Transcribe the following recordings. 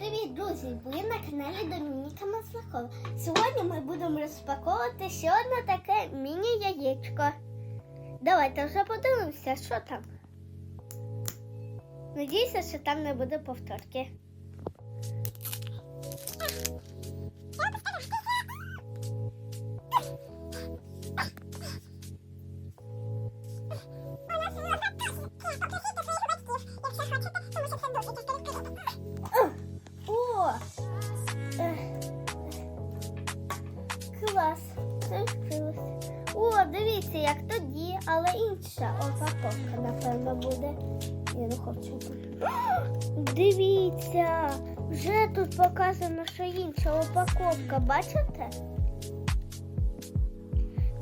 Привіт, друзі! Ви на каналі Домініка Маслакова. Сьогодні ми будемо розпаковувати ще одне таке міні-яєчко. Давайте вже подивимося, що там. Надіюся, що там не буде повторки. Клас. Відкрилося. О, дивіться, як тоді, але інша упаковка, напевно, буде. Я не хочу. Дивіться, вже тут показано, що інша упаковка, бачите?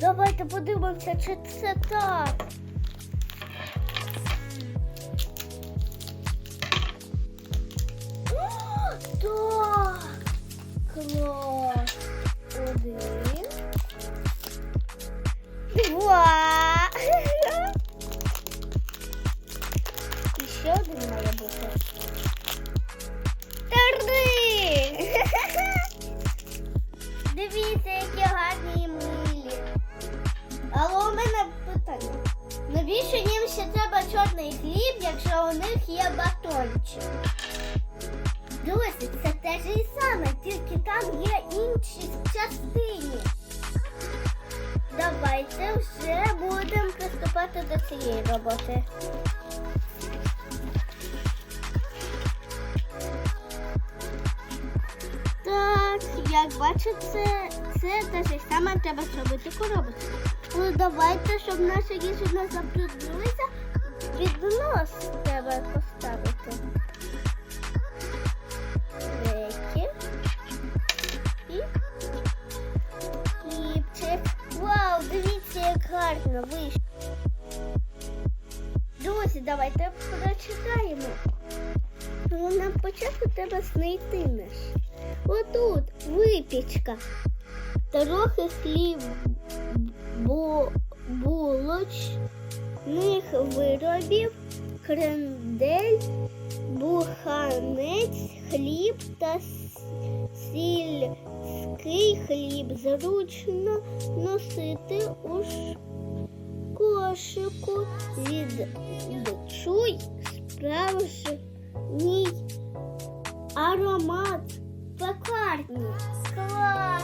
Давайте подивимося, чи це так. О, Так! Клас! Один. Два. І ще один має бути. Три. Дивіться, які гарні і милі. Але у мене питання. Навіщо їм ще треба чорний хліб, якщо у них є батончик? Друзі, це те ж і саме, тільки там є інші частини. Давайте вже будемо приступати до цієї роботи. Так, як бачите, це те ж саме треба зробити коробочку. Ну давайте, щоб наша їжа не забруднилася, піднос треба поставити. Гарно вийшло. Друзі, давайте прочитаємо. Ну, нам спочатку треба знайти наш. Отут випічка. Трохи хліб бу, булочних виробів, крендель, буханець, хліб та с- сільський хліб. Зручно носити у кошику. Відчуй справжній аромат пекарні. Клас!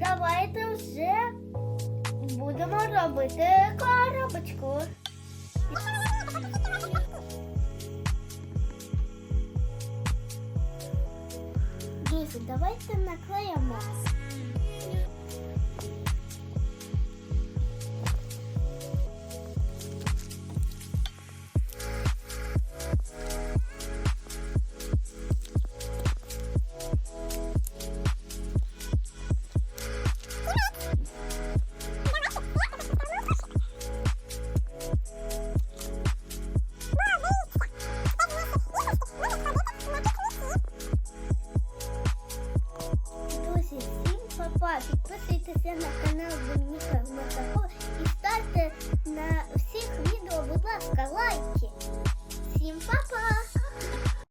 Давайте вже будемо робити коробочку. Давайте наклеїмо.